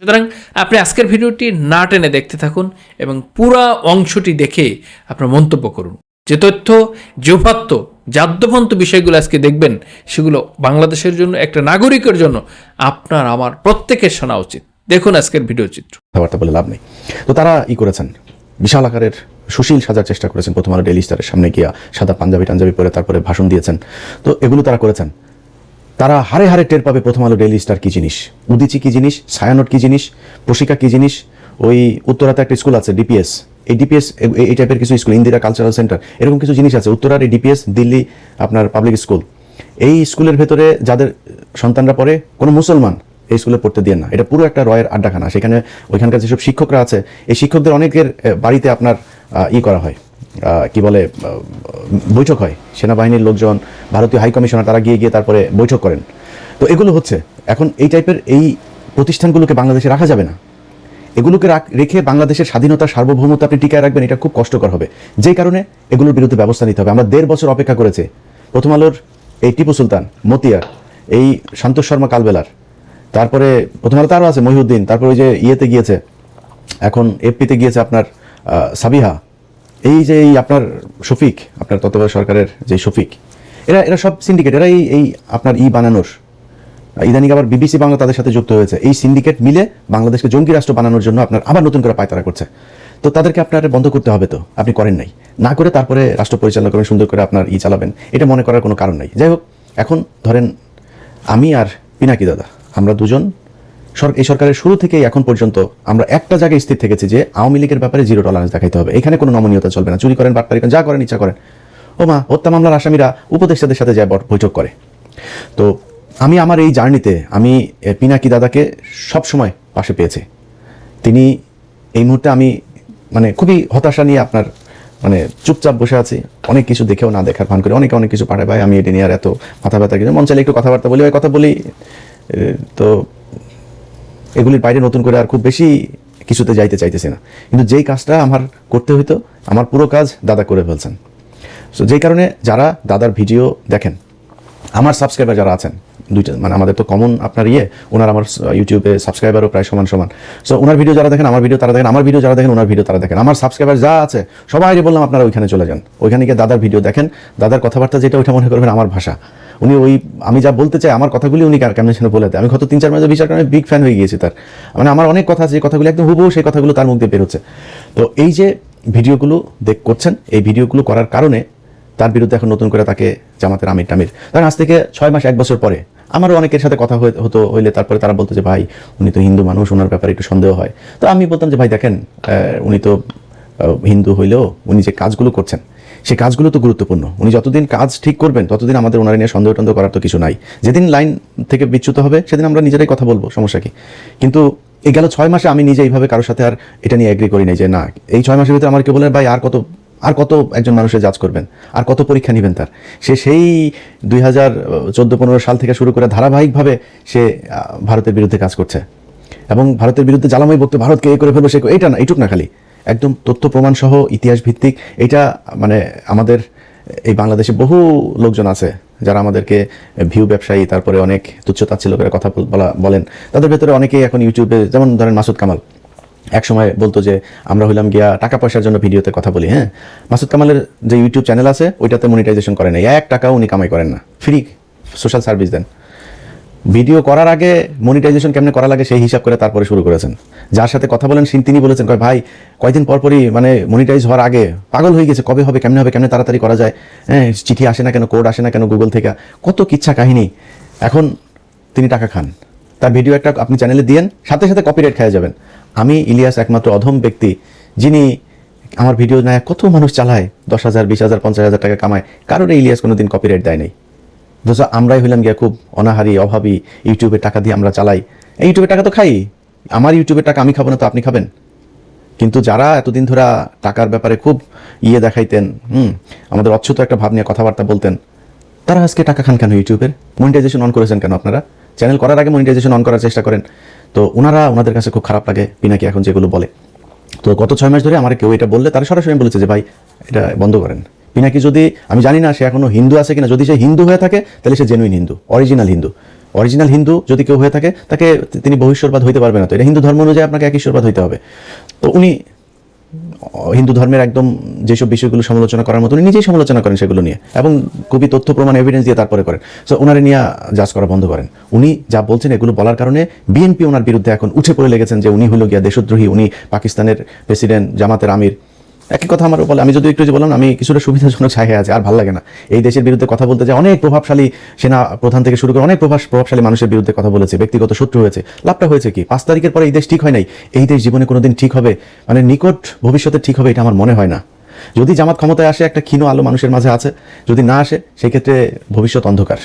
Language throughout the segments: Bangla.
সুতরাং আপনি আজকের ভিডিওটি না টেনে দেখতে থাকুন এবং পুরা অংশটি দেখে আপনার মন্তব্য করুন। যে তথ্য, যে জাদ্যপন্ত বিষয়গুলো আজকে দেখবেন, সেগুলো বাংলাদেশের জন্য, একটা নাগরিকের জন্য আপনার, আমার প্রত্যেকের শোনা উচিত। দেখুন আজকের ভিডিও চিত্র। কথাবার্তা বলে লাভ নেই। তো তারা ই করেছেন। বিশাল আকারের সুশীল সাজার চেষ্টা করেছেন। প্রথম আলো ডেলি স্টারের সামনে গিয়া সাদা পাঞ্জাবি টাঞ্জাবি পরে তারপরে ভাষণ দিয়েছেন। তো এগুলো তারা করেছেন। তারা হারে হারে টের পাবে প্রথম আলো ডেলি স্টার কী জিনিস? উদিচি কী জিনিস? সায়ানট কী জিনিস? প্রশিকা কী জিনিস? ওই উত্তরাতে একটা স্কুল আছে, ডিপিএস। এই ডিপিএস এই টাইপের কিছু স্কুল, ইন্দিরা কালচারাল সেন্টার। এরকম কিছু জিনিস আছে, উত্তরার এই ডিপিএস, দিল্লি, আপনার পাবলিক স্কুল। এই স্কুলের ভেতরে যাদের সন্তানরা পড়ে, কোনো মুসলমান এই স্কুলে পড়তে দিয়ে না। এটা পুরো একটা রয়ের আড্ডাখানা। সেখানে ওইখানকার যেসব শিক্ষকরা আছে, এই শিক্ষকদের অনেকের বাড়িতে আপনার ই করা হয়। কি বলে বৈঠক হয়। সেনাবাহিনীর লোকজন, ভারতীয় হাই কমিশনার, তারা গিয়ে গিয়ে তারপরে বৈঠক করেন। তো এগুলো হচ্ছে। এখন এই টাইপের এই প্রতিষ্ঠানগুলোকে বাংলাদেশে রাখা যাবে না। এগুলোকে রাখ- বাংলাদেশের স্বাধীনতা, সার্বভৌমত্ব আপনি টিকায় রাখবেন, এটা খুব কষ্টকর হবে। যেই কারণে এগুলোর বিরুদ্ধে ব্যবস্থা নিতে হবে। আমরা দেড় বছর অপেক্ষা করেছে। প্রথম আলোর এই টিপু সুলতান, মতিয়ার, এই সন্তোষ শর্মা কালবেলার, তারপরে প্রথম আলোতে আরও আছে মহিউদ্দিন, তারপরে ওই যে ইয়েতে গিয়েছে, এখন এফপিতে গিয়েছে আপনার সাবিহা এই যে এই আপনার শফিক, আপনার তত্ত্বাবধায়ক সরকারের যে শফিক, এরা এরা সব সিন্ডিকেট এরা এই এই আপনার ই বানানোর। ইদানিং আবার বিবিসি বাংলা তাদের সাথে যুক্ত হয়েছে। এই সিন্ডিকেট মিলে বাংলাদেশকে জঙ্গি রাষ্ট্র বানানোর জন্য আপনার আবার নতুন করে পায়তারা করছে। তো তাদেরকে আপনার বন্ধ করতে হবে তো, আপনি করেন নাই। না করে তারপরে রাষ্ট্র পরিচালনা করবেন সুন্দর করে আপনার ই চালাবেন। এটা মনে করার কোনো কারণ নাই। যাই হোক, এখন ধরেন আমি আর পিনাকি দাদা, আমরা দুজন এই সরকারের শুরু থেকেই এখন পর্যন্ত আমরা একটা জায়গায় স্থির থেকেছি যে আওয়ামী লীগের ব্যাপারে জিরো টলারেন্স দেখাইতে হবে। এখানে কোনো নমনীয়তা চলবে না। চুরি করেন বাটপারি করেন, যা করেন, ইচ্ছা করেন। ও মা হত্যা মামলার আসামিরা উপদেষ্টাদের সাথে যায় বৈঠক করে। তো আমি আমার এই জার্নিতে আমি পিনাকি দাদাকে সব সময় পাশে পেয়েছি। তিনি এই মুহূর্তে আমি মানে খুবই হতাশা নিয়ে আপনার মানে চুপচাপ বসে আছি। অনেক কিছু দেখেও না দেখার ভান করে। অনেকে অনেক কিছু পাঠায়। ভাই, আমি এটা নিয়ে আর এত মাথা ব্যথা কিছু মন চাইলে একটু কথাবার্তা বলি, ওই কথা বলি। তো এগুলির বাইরে নতুন করে আর খুব বেশি কিছুতে যাইতে চাইতেছি না। কিন্তু যেই কাজটা আমার করতে হইতো, আমার পুরো কাজ দাদা করে ফেলছেন। সো যেই কারণে যারা দাদার ভিডিও দেখেন, আমার সাবস্ক্রাইবার যারা আছেন, দুইটা মানে আমাদের তো কমন আপনার ইয়ে ওনার আমার ইউটিউবে সাবস্ক্রাইবারও প্রায় সমান সমান। সো ওনার ভিডিও যারা দেখেন, আমার ভিডিও তারা দেখেন, আমার ভিডিও যারা দেখেন, ওনার ভিডিও তারা দেখেন। আমার সাবস্ক্রাইবার যা আছে সবাই বললাম আপনারা ওইখানে চলে যান। ওইখানে গিয়ে দাদার ভিডিও দেখেন, দাদার কথাবার্তা যেটা, ওইটা মনে করবেন আমার ভাষা। উনি ওই, আমি যা বলতে চাই, আমার কথাগুলি উনি কা- কেমন যেন বলে দেয়। আমি গত তিন চার মাসে বিচার কারণে বিগ ফ্যান হয়ে গিয়েছি তার। মানে আমার অনেক কথা আছে, যে কথাগুলো একদম হুবহু সেই কথাগুলো তার মুখ দিয়ে বেরোচ্ছে। তো এই যে ভিডিওগুলো দেখ করছেন, এই ভিডিওগুলো করার কারণে তার বিরুদ্ধে এখন নতুন করে তাকে জামাতের আমির টামির। কারণ আজ থেকে ছয় মাস, এক বছর পরে আমারও অনেকের সাথে কথা হতো, হইলে তারপরে তারা বলতো যে, ভাই, উনি তো হিন্দু মানুষ ওনার ব্যাপারে একটু সন্দেহ হয়। তো আমি বলতাম যে, ভাই, দেখেন উনি তো হিন্দু হইলেও উনি যে কাজগুলো করছেন সেই কাজগুলো তো গুরুত্বপূর্ণ। উনি যতদিন কাজ ঠিক করবেন, ততদিন আমাদের ওনার নিয়ে সন্দেহ টন্দেহ করার তো কিছু নাই। যেদিন লাইন থেকে বিচ্যুত হবে, সেদিন আমরা নিজেরাই কথা বলব, সমস্যা কি? কিন্তু এই গেল ছয় মাসে আমি নিজে এইভাবে কারোর সাথে আর এটা নিয়ে এগ্রি করি নাই যে না, এই ছয় মাসের ভিতরে আমার কেউ বলে, ভাই, আর কত আর কত একজন মানুষের জাজ করবেন? আর কত পরীক্ষা নেবেন তার? সে সেই দুই হাজার চোদ্দ পনেরো সাল থেকে শুরু করে ধারাবাহিকভাবে সে ভারতের বিরুদ্ধে কাজ করছে। এবং ভারতের বিরুদ্ধে জ্বালাময় বক্তব্য, ভারতকে এ করে ফেলব, সে এইটা না, এইটুক না খালি। একদম তথ্য প্রমাণ সহ ইতিহাস ভিত্তিক। এটা মানে আমাদের এই বাংলাদেশে বহু লোকজন আছে যারা আমাদেরকে ভিউ ব্যবসায়ী, তারপরে অনেক তুচ্ছতাচ্ছিল্য করে কথা বলা বলেন। তাদের ভেতরে অনেকেই এখন ইউটিউবে যেমন ধরেন মাসুদ কামাল। এক সময় বলতো যে, আমরা হইলাম গিয়া টাকা পয়সার জন্য ভিডিওতে কথা বলি হ্যাঁ? মাসুদ কামালের যে ইউটিউব চ্যানেল আছে, ওইটাতে মনিটাইজেশন করেন না এক টাকাও উনি কামাই করেন না। ফ্রি সোশ্যাল সার্ভিস দেন। ভিডিও করার আগে মনিটাইজেশন কেমনে করা লাগে সেই হিসাব করে তারপরে শুরু করেছেন। যার সাথে কথা বলেন তিনি বলেছেন, কয়, ভাই, কয়দিন পর পরই মানে মনিটাইজ হওয়ার আগে পাগল হয়ে গেছে, কবে হবে, কেমনে হবে, কেমনে তাড়াতাড়ি করা যায়? হ্যাঁ চিঠি আসে না কেন কোড আসে না কেন গুগল থেকে? কত কিচ্ছা কাহিনী। এখন তিনি টাকা খান। তার ভিডিও একটা আপনি চ্যানেলে দিয়েন, সাথে সাথে কপিরাইট খেয়ে যাবেন। আমি ইলিয়াস একমাত্র অধম ব্যক্তি, যিনি আমার ভিডিও নেয় কত মানুষ চালায়, দশ হাজার, বিশ হাজার, পঞ্চাশ হাজার টাকা কামায়। কারোর ইলিয়াস কোনো কোনোদিন কপিরাইট দেয় নাই। অথচ আমরাই হইলাম গিয়া খুব অনাহারি, অভাবী ইউটিউবের টাকা দিয়ে আমরা চালাই। এই ইউটিউবের টাকা তো খাই। আমার ইউটিউবের টাকা আমি খাব না তো আপনি খাবেন। কিন্তু যারা এতদিন ধরে টাকার ব্যাপারে খুব ইয়ে দেখাইতেন, হুম, আমাদের অচ্ছুত একটা ভাব নিয়ে কথাবার্তা বলতেন, তারা আজকে টাকা খান কেন ইউটিউবের? মনিটাইজেশন অন করেছেন কেন আপনারা? চ্যানেল করার আগে মনিটাইজেশন অন করার চেষ্টা করেন। তো ওনারা ওনাদের কাছে খুব খারাপ লাগে পিনাকি এখন যেগুলো বলে। তো গত ছয় মাস ধরে আমার কেউ এটা বললে তারা সরাসরি বলেছে যে, ভাই, এটা বন্ধ করেন। পিনাকি যদি, আমি জানি না সে এখনও হিন্দু আছে কিনা, যদি সে হিন্দু হয়ে থাকে, তাহলে সে genuine Hindu original Hindu. Original Hindu যদি কেউ হয়ে থাকে, তাকে তিনি ভবিষ্যৎবাদ হইতে পারবে না তো। এটা হিন্দু ধর্ম অনুযায়ী আপনাকে এক ঈশ্বরবাদ হইতে হবে। তো উনি, হিন্দু ধর্মের একদম যেসব বিষয়গুলো সমালোচনা করার মতো, উনি নিজেই সমালোচনা করেন সেগুলো নিয়ে এবং খুবই তথ্য, প্রমাণ এভিডেন্স দিয়ে তারপরে করেন। সো ওনারে নিয়ে জাজ করা বন্ধ করেন। উনি যা বলছেন এগুলো বলার কারণে বিএনপি ওনার বিরুদ্ধে এখন উঠে পড়ে লেগেছেন যে উনি হলো গিয়া দেশদ্রোহী, উনি পাকিস্তানের প্রেসিডেন্ট জামাতের আমির। একই কথা আমার বলে আমি যদি একটু যে বললাম আমি কিছুটা সুবিধাজনক ছায়া আছে, আর ভালো লাগে না। এই দেশের বিরুদ্ধে কথা বলতে যায় অনেক প্রভাবশালী সেনা প্রধান থেকে শুরু করে অনেক প্রভাব প্রভাবশালী মানুষের বিরুদ্ধে কথা বলেছে, ব্যক্তিগত শত্রু হয়েছে। লাভটা হয়েছে কি? পাঁচ তারিখের পরে এই দেশ ঠিক হয় নাই, এই দেশ জীবনে কোনোদিন ঠিক হবে মানে নিকট ভবিষ্যতে ঠিক হবে, এটা আমার মনে হয় না। যদি জামাত ক্ষমতায় আসে, একটা ক্ষীণ আলো মানুষের মাঝে আছে। যদি না আসে, সেই ক্ষেত্রে ভবিষ্যৎ অন্ধকার।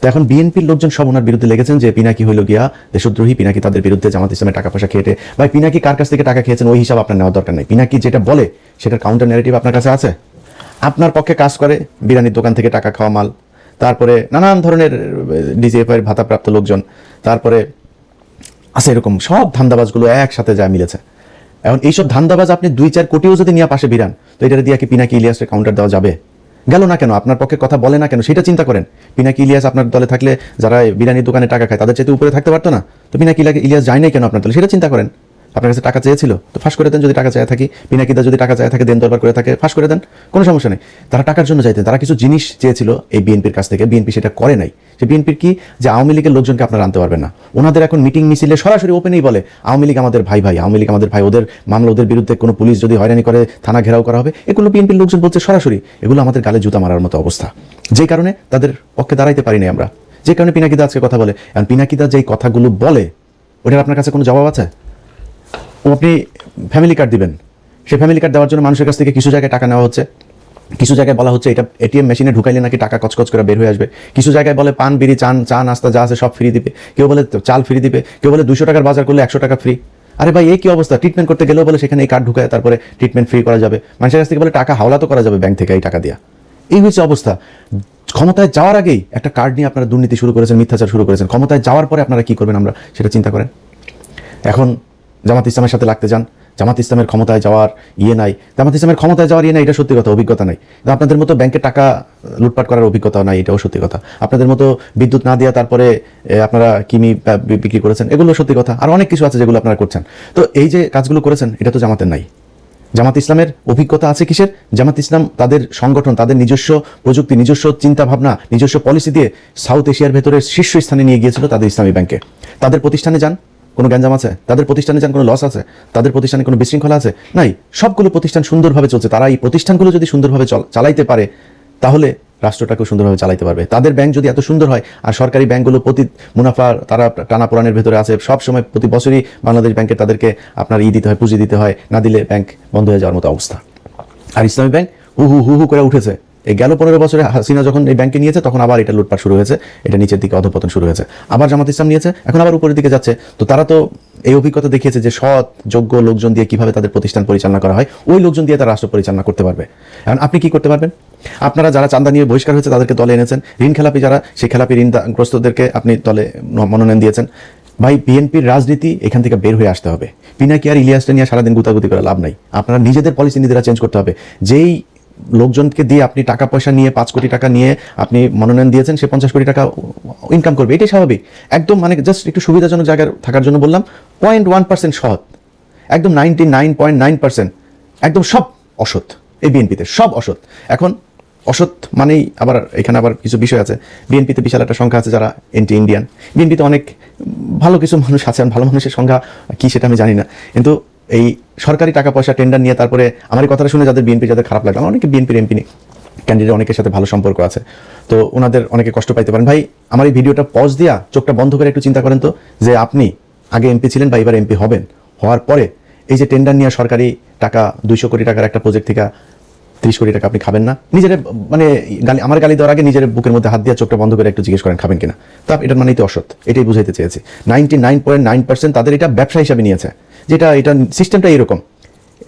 তো এখন বিএনপির লোকজন সব ওনার বিরুদ্ধে লেগেছেন যে পিনাকি হইল গিয়া দেশদ্রোহী পিনাকি তাদের বিরুদ্ধে জামাত ইসলামের টাকা পয়সা খেয়েটে? ভাই পিনাকি কার কাছ থেকে টাকা খেয়েছেন? ওই হিসাব আপনার নেওয়ার দরকার নেই। পিনাকি যেটা বলে, সেটার কাউন্টার ন্যারেটিভ আপনার কাছে আছে? আপনার পক্ষে কাজ করে বিরিয়ানির দোকান থেকে টাকা খাওয়া মাল, তারপরে নানান ধরনের ডিজিএফআইয়ের ভাতাপ্রাপ্ত লোকজন, তারপরে আছে এরকম সব ধান্দাবাজগুলো একসাথে যা মিলেছে। এখন এইসব ধান্দাবাজ আপনি দুই চার কোটিও যদি নিয়ে পাশে বিরান, তো এটা দিয়ে কি পিনাকি ইলিয়াসের কাউন্টার দেওয়া যাবে? গেল না কেন? আপনার পক্ষে কথা বলে না কেন? সেটা চিন্তা করেন। পিনাকি ইলিয়াস আপনার দলে থাকলে যারা বিরিয়ানির দোকানে টাকা খায়, তাদের চাইতে উপরে থাকতে পারতো না? তো পিনাকি ইলিয়া- ইলিয়াস যায় না কেন আপনার দলে? সেটা চিন্তা করেন। আপনার কাছে টাকা চেয়েছিল, তো ফাঁস করে দেন যদি টাকা চায় থাকি। পিনাকিদা যদি টাকা চায় থাকে, দেন দরবার করে থাকে, ফাঁস করে দেন, কোনো সমস্যা নেই। তারা টাকার জন্য চাইতেন, তারা কিছু জিনিস চেয়েছিল এই বিএনপির কাছ থেকে। বিএনপি সেটা করে নাই। যে বিএনপির কি? যে আওয়ামী লীগের লোকজনকে আপনারা আনতে পারবেন না। ওনাদের এখন মিটিং মিছিলে সরাসরি ওপেনেই বলে, আওয়ামী লীগ আমাদের ভাই ভাই, আওয়ামী লীগ আমাদের ভাই, ওদের মামলা, ওদের বিরুদ্ধে কোনো পুলিশ যদি হয়রানি করে, থানা ঘেরাও করা হবে। এগুলো বিএনপির লোকজন বলছে সরাসরি। এগুলো আমাদের গালে জুতা মারার মতো অবস্থা। যে কারণে তাদের পক্ষে দাঁড়াইতে পারিনি আমরা। যে কারণে পিনাকিদা আজকে কথা বলে। আর পিনাকিদা যেই কথাগুলো বলে, ওটার আপনার কাছে কোনো জবাব আছে? আপনি ফ্যামিলি কার্ড দিবেন। সেই ফ্যামিলি কার্ড দেওয়ার জন্য মানুষের কাছ থেকে কিছু জায়গায় টাকা নেওয়া হচ্ছে। কিছু জায়গায় বলা হচ্ছে এটা এটিএম মেশিনে ঢুকাইলে নাকি টাকা কচকচ করে বের হয়ে আসবে। কিছু জায়গায় বলে পান, বিড়ি, চান, চা, নাস্তা যা আছে সব ফ্রি দিবে। কেউ বলে চাল ফ্রি দিবে, কেউ বলে দুশো টাকার বাজার করলে একশো টাকা ফ্রি আরে ভাই, এই কি অবস্থা? ট্রিটমেন্ট করতে গেলেও বলে সেখানে এই কার্ড ঢুকায় তারপরে ট্রিটমেন্ট ফ্রি করা যাবে। মানুষের কাছ থেকে বলে টাকা হাওলা তো করা যাবে ব্যাংক থেকে এই টাকা দিয়া। এই হচ্ছে অবস্থা। ক্ষমতায় যাওয়ার আগেই একটা কার্ড নিয়ে আপনারা দুর্নীতি শুরু করেছেন, মিথ্যাচার শুরু করেছেন। ক্ষমতায় যাওয়ার পরে আপনারা কি করবেন আমরা? সেটা চিন্তা করেন। এখন জামাত ইসলামের সাথে লাগতে যান। জামাত ইসলামের ক্ষমতায় যাওয়ার ইয়ে নাই। জামাত ইসলামের ক্ষমতায় যাওয়ার ইয়ে নাই, এটা সত্যি কথা, অভিজ্ঞতা নাই। আপনাদের মতো ব্যাংকে টাকা লুটপাট করার অভিজ্ঞতা নাই, এটাও সত্যি কথা। আপনাদের মতো বিদ্যুৎ না দেওয়া, তারপরে আপনারা কিমি বিক্রি করেছেন, এগুলো সত্যি কথা। আর অনেক কিছু আছে যেগুলো আপনারা করছেন। তো এই যে কাজগুলো করেছেন, এটা তো জামাতের নাই। জামাত ইসলামের অভিজ্ঞতা আছে কিসের? জামাত ইসলাম তাদের সংগঠন, তাদের নিজস্ব প্রযুক্তি, নিজস্ব চিন্তা ভাবনা নিজস্ব পলিসি দিয়ে সাউথ এশিয়ার ভেতরে শীর্ষ স্থানে নিয়ে গিয়েছিল তাদের ইসলামী ব্যাংকে। তাদের প্রতিষ্ঠানে যান কোনো গ্যাঞ্জাম আছে? তাদের প্রতিষ্ঠানে যান কোনো লস আছে? তাদের প্রতিষ্ঠানে কোনো বিশৃঙ্খলা আছে? নাই, সবগুলো প্রতিষ্ঠান সুন্দরভাবে চলছে। তারা এই প্রতিষ্ঠানগুলো যদি সুন্দরভাবে চল- চালাইতে পারে, তাহলে রাষ্ট্রটাকেও সুন্দরভাবে চালাইতে পারবে। তাদের ব্যাংক যদি এত সুন্দর হয়, আর সরকারি ব্যাংকগুলো প্রতি মুনাফার তারা টানা পোড়ানের ভেতরে আছে সব সময় প্রতি বছরই বাংলাদেশ ব্যাংকে তাদেরকে আপনার ই দিতে হয়, পুঁজি দিতে হয়, না দিলে ব্যাংক বন্ধ হয়ে যাওয়ার মতো অবস্থা। আর ইসলামী ব্যাংক হু হু হু হু করে উঠেছে। এই গেল পনেরো বছরে হাসিনা যখন এই ব্যাংকে নিয়েছে, তখন আবার এটা লুটপাট শুরু হয়েছে, এটা নিচের দিকে অধপতন শুরু হয়েছে। আবার জামাত ইসলাম নিয়েছে, এখন আবার উপরের দিকে যাচ্ছে। তো তারা তো এই অভিজ্ঞতা দেখিয়েছে যে সৎ, যোগ্য লোকজন দিয়ে কীভাবে তাদের প্রতিষ্ঠান পরিচালনা করা হয়, ওই লোকজন দিয়ে তারা রাষ্ট্র পরিচালনা করতে পারবে। এখন আপনি কি করতে পারবেন? আপনারা যারা চান্দা নিয়ে বহিষ্কার হয়েছে, তাদেরকে দলে এনেছেন। ঋণ খেলাপি যারা, সেই খেলাপি ঋণগ্রস্তদেরকে আপনি দলে মনোনয়ন দিয়েছেন। ভাই, বিএনপির রাজনীতি এখান থেকে বের হয়ে আসতে হবে। পিনাকি আর ইলিয়াসটা নিয়ে সারাদিন গুতাগুতি করে লাভ নাই। আপনারা নিজেদের পলিসি নিজেরা চেঞ্জ করতে হবে। যেই লোকজনকে দিয়ে আপনি টাকা পয়সা নিয়ে পাঁচ কোটি টাকা নিয়ে আপনি মনোনয়ন দিয়েছেন, সে পঞ্চাশ কোটি টাকা ইনকাম করবে। এটাই স্বাভাবিক। একদম মানে জাস্ট একটু সুবিধাজনক জায়গায় থাকার জন্য বললাম পয়েন্ট ওয়ান পার্সেন্ট সৎ। একদম ninety nine point nine percent একদম সব অসৎ। এই বিএনপিতে সব অসৎ। এখন অসৎ মানেই আবার, এখানে আবার কিছু বিষয় আছে। বিএনপিতে বিশাল একটা সংখ্যা আছে যারা এন্টি ইন্ডিয়ান বিএনপিতে অনেক ভালো কিছু মানুষ আছে ভালো মানুষের সংখ্যা কি সেটা আমি জানি না। কিন্তু এই সরকারি টাকা পয়সা টেন্ডার নিয়ে তারপরে আমার এই কথাটা শুনে যাদের বিএনপি যাদের খারাপ লাগে, আমার অনেকে বিএনপির এমপি নেই। ক্যান্ডিডেট অনেকের সাথে ভালো সম্পর্ক আছে। তো ওনাদের অনেকে কষ্ট পাইতে পারেন। ভাই, আমার এই ভিডিওটা পজ দিয়া চোখটা বন্ধ করে একটু চিন্তা করেন তো, যে আপনি আগে এমপি ছিলেন বা এবার এমপি হবেন। হওয়ার পরে এই যে টেন্ডার নিয়ে সরকারি টাকা, দুইশো কোটি টাকার একটা প্রজেক্ট থেকে ত্রিশ কোটি টাকা আপনি খাবেন না। নিজের মানে গালি, আমার গালি দেওয়ার আগে নিজের বুকের মধ্যে হাত দিয়ে চোখটা বন্ধ করে একটু জিজ্ঞেস করেন, খাবেন কিনা? তা এটার মানেই তো অসৎ, এটাই বুঝাইতে চেয়েছি। Ninety nine point nine percent তাদের এটা ব্যবসা হিসাবে নিয়েছে। যেটা, এটা সিস্টেমটা এরকম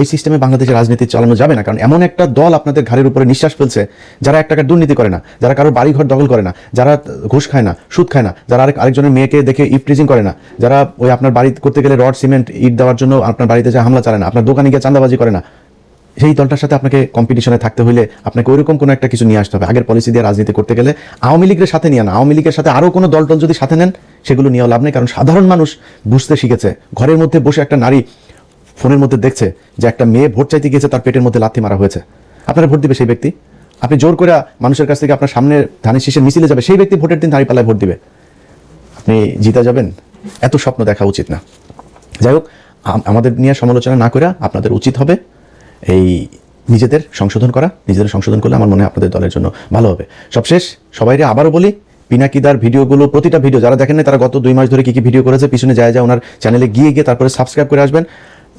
এই সিস্টেমে বাংলাদেশের রাজনীতি চালানো যাবে না, কারণ এমন একটা দল আপনাদের ঘাড়ের উপরে নিঃশ্বাস ফেলছে, যারা এক টাকার দুর্নীতি করে না, যারা কারও বাড়িঘর দখল করে না, যারা ঘুষ খায় না, সুদ খায় না, যারা আরেক, আরেকজনের মেয়েকে দেখে ইফ ট্রিজিং করে না, যারা ওই আপনার বাড়ি করতে গেলে রড, সিমেন্ট, ইট দেওয়ার জন্য আপনার বাড়িতে যে হামলা চালায় না, আপনার দোকানে গিয়ে চাঁদাবাজি করে না সেই দলটার সাথে আপনাকে কম্পিটিশনে থাকতে হলে আপনাকে ওইরকম কোনো একটা কিছু নিয়ে আসতে হবে। আগের পলিসি দিয়ে রাজনীতি করতে গেলে আওয়ামী লীগের সাথে নিয়ে না। আওয়ামী লীগের সাথে আরও কোনো দল টল যদি সাথে নেন, সেগুলো নিয়েও লাভ নেই। কারণ সাধারণ মানুষ বুঝতে শিখেছে। ঘরের মধ্যে বসে একটা নারী ফোনের মধ্যে দেখছে যে একটা মেয়ে ভোট চাইতে গিয়েছে, তার পেটের মধ্যে লাথি মারা হয়েছে। আপনারা ভোট দিবে সেই ব্যক্তি? আপনি জোর করে মানুষের কাছ থেকে আপনার সামনে ধানের শীষের মিছিলে যাবে, সেই ব্যক্তি ভোটের দিন দাঁড়িয়ে পাল্লায় ভোট দিবে। আপনি জিতা যাবেন? এত স্বপ্ন দেখা উচিত না। যাই হোক, আম- আমাদের নিয়ে সমালোচনা না করে আপনাদের উচিত হবে। এই নিজেদের সংশোধন করা, নিজেদের সংশোধন করলে আমার মনে হয় আপনাদের দলের জন্য ভালো হবে। সবশেষ, সবাইরে আবারও বলি পিনাকিদার ভিডিওগুলো, প্রতিটা ভিডিও যারা দেখেন না তারা গত দুই মাস ধরে কি কি ভিডিও করেছে, পিছনে যায় যায় ওনার চ্যানেলে গিয়ে গিয়ে তারপরে সাবস্ক্রাইব করে আসবেন।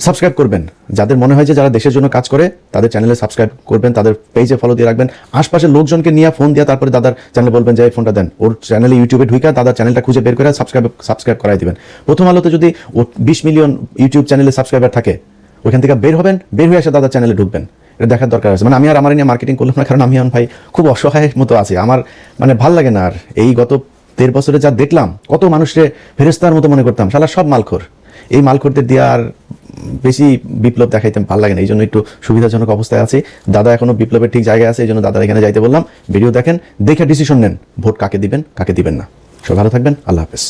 সাবস্ক্রাইব করবেন। যাদের মনে হয় যে যারা দেশের জন্য কাজ করে, তাদের চ্যানেলে সাবস্ক্রাইব করবেন, তাদের পেজে ফলো দিয়ে রাখবেন। আশপাশের লোকজনকে নিয়ে ফোন দিয়ে, তারপরে দাদার চ্যানেলে বলবেন যে, এই ফোনটা দেন। ওর চ্যানেলে ইউটিউবে ঢুকে দাদার চ্যানেলটা খুঁজে বের করে সাবস্ক্রাইব সাবস্ক্রাইব করাই দিবেন। প্রথম আলোতে যদি ও বিশ মিলিয়ন ইউটিউব চ্যানেলে সাবস্ক্রাইবার থাকে ওইখান থেকে বের হবেন, বের হয়ে এসে দাদার চ্যানেলে ঢুকবেন। এটা দেখার দরকার আছে। মানে আমি আর আমার নিয়ে মার্কেটিং করলাম না, কারণ আমি এখন ভাই খুব অসহায়ের মতো আছি। আমার মানে ভালো লাগে না আর। এই গত দেড় বছরে যা দেখলাম, কত মানুষকে ফেরেস্তার মতো মনে করতাম। শালা সব মালখোর। এই মালখোরদের দিয়ে আর বেশি বিপ্লব দেখাইতে ভালো লাগে না। এই জন্য একটু সুবিধাজনক অবস্থায় আছে। দাদা এখনও বিপ্লবের ঠিক জায়গায় আছে, এই জন্য দাদার এখানে যাইতে বললাম। ভিডিও দেখেন, দেখে ডিসিশন নেন। ভোট কাকে দিবেন কাকে দিবেন না। সব ভালো থাকবেন। আল্লাহ হাফেজ।